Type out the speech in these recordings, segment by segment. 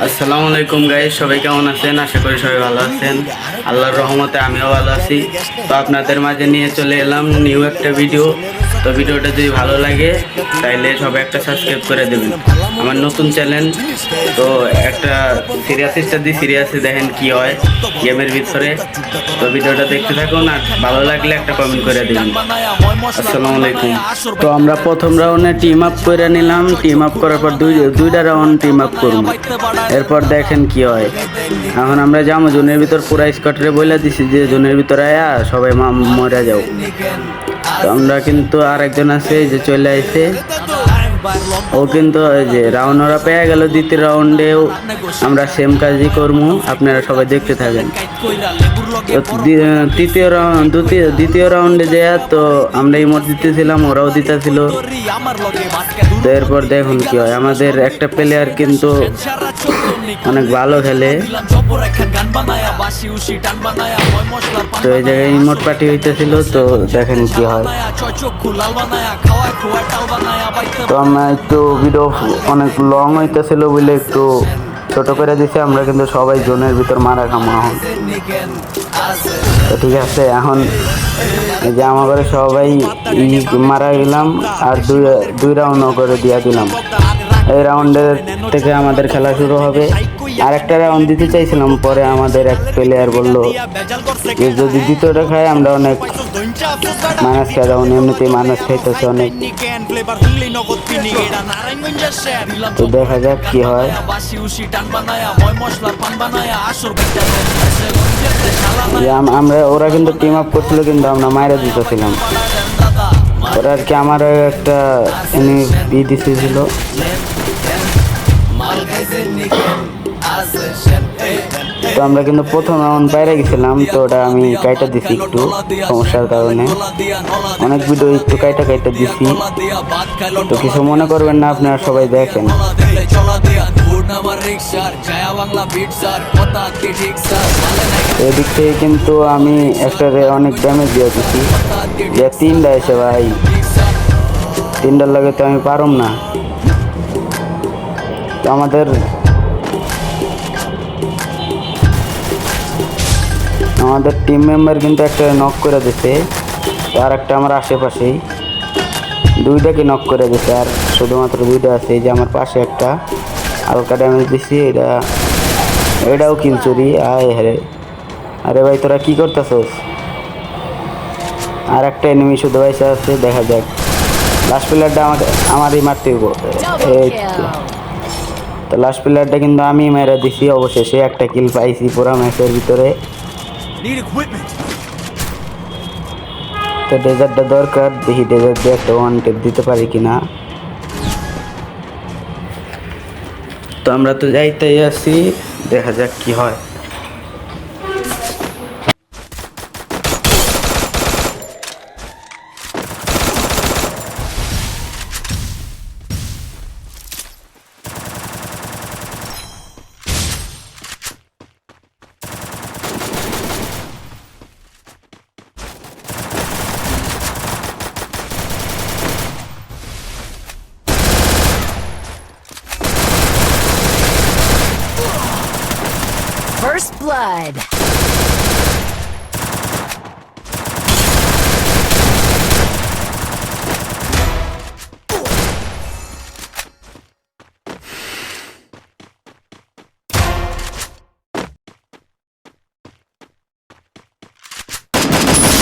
আসসালামু আলাইকুম গাই সবাই কেমন আছেন? আশা করি সবাই ভালো আছেন। আল্লাহর রহমতে আমিও ভালো আছি। তো আপনাদের মাঝে নিয়ে চলে এলাম নিউ একটা ভিডিও তো ভিডিওটা যদি ভালো লাগে, তাইলে সবাই একটা সাবস্ক্রাইব করে দেবেন। আমার নতুন চ্যানেল তো একটা সিরিয়াস স্টাডি সিরিয়াসে দেখেন কি হয় গেমের ভিতরে। তো ভিডিওটা দেখতে থাকুন, আর ভালো লাগলে একটা কমেন্ট করে দেবেন। আসসালামু আলাইকুম। তো আমরা প্রথম রাউন্ডে টিম আপ করে নিলাম। টিম আপ করার পর দুই, দুইটা রাউন্ড টিম আপ করব। এরপর দেখেন কি হয়। এখন আমরা যাব জোনের ভিতর পুরা স্কটরে বলে দিছি, যে জোনের ভিতরে আয়া সবাই মরে যাও। আমরা কিন্তু আরেকজন আছে যে চলে আইছে। ও কিন্তু যে রাউন্ড ওরা পেয়ে গেল, দ্বিতীয় রাউন্ডেও আমরা সেম কাজই করব আপনারা সবাই দেখতে থাকেন। তৃতীয় রাউন্ড দ্বিতীয় রাউন্ডে যায়, তো আমরা ইমোট দিতেছিলাম ওরাও দিতেছিল তো এরপর দেখুন কি হয়। আমাদের একটা প্লেয়ার কিন্তু অনেক ভালো খেলে। তো এই জায়গায় ইমোট পার্টি হইতেছিল, তো দেখেন কি হয়। তো আমরা একটু ভিডিও অনেক লং হইতেছিল বলে একটু ছোট করে দিছে, আমরা কিন্তু সবাই জোনের ভিতর মারা খামো এখন। তো ঠিক আছে, এখন যে আমার সবাই মারা গেলাম, আর দুই দুই রাউন্ড করে দিয়া দিলাম। এই রাউন্ডের থেকে আমাদের খেলা শুরু হবে। আর একটা রাউন্ড দিতে চাইছিলাম, পরে আমাদের এক প্লেয়ার বলল যে যদি দ্বিতীয়টা খাই আমরা অনেক মাইনাস খাই এমনিতেই মাইনাস খাইতেছে অনেক। তো দেখা যাক কি হয়। আমরা ওরা কিন্তু টিম আপ করছিল, কিন্তু আমরা মায়েরা দিতেছিলাম। ওরা আর কি আমার একটা ই দিতেছিল। তো আমরা কিন্তু প্রথম রাউন্ড বাইরে গেছিলাম, তো ওটা আমি কাইটা দিছি একটু, সমস্যার কারণে। অনেক ভিডিও একটু কাইটা কাইটা দিছি। তো কিছু মনে করবেন না, আপনারা সবাই দেখেন। এদিক থেকে কিন্তু আমি একটা অনেক ড্যামেজ দিয়ে দিছি। যে তিনটা এসে ভাই, তিনটার লাগে তো আমি পারুম না। তো আমাদের আমাদের টিম মেম্বার কিন্তু একটা নক করে দিছে আর একটা আমার আশেপাশেই। দুইটাকে নক করে দিছে আর শুধুমাত্র দুইটা আছে এই যে আমার পাশে একটা হালকা ড্যামেজ দিছি এটা এটাও কিল চুরি আয় হ্যাঁ আরে ভাই তোরা কী করতেছস? আর একটা এনিমি শুধু পয়সা আছে দেখা যাক। লাস্ট প্লেয়ারটা আমাকে আমারই মারতে হইব। এই তো। তো লাস্ট প্লেয়ারটা কিন্তু আমি মেরে দিছি অবশেষে একটা কিল পাইছি পুরো ম্যাচের ভিতরে। তো ডেজার্টটা দরকার দেখি ডেজার্ট দিয়ে একটা ওয়ান টেপ দিতে পারি কিনা তো আমরা তো যাইতেই আছি, দেখা যাক কি হয়। First blood.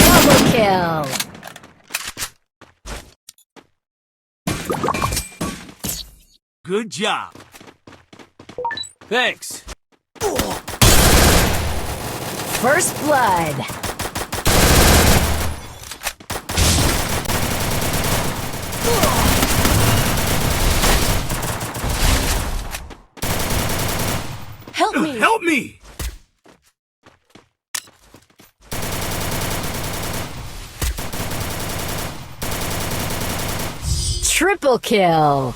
Double kill. Good job. Thanks. First blood. Help me. Help me! Triple kill.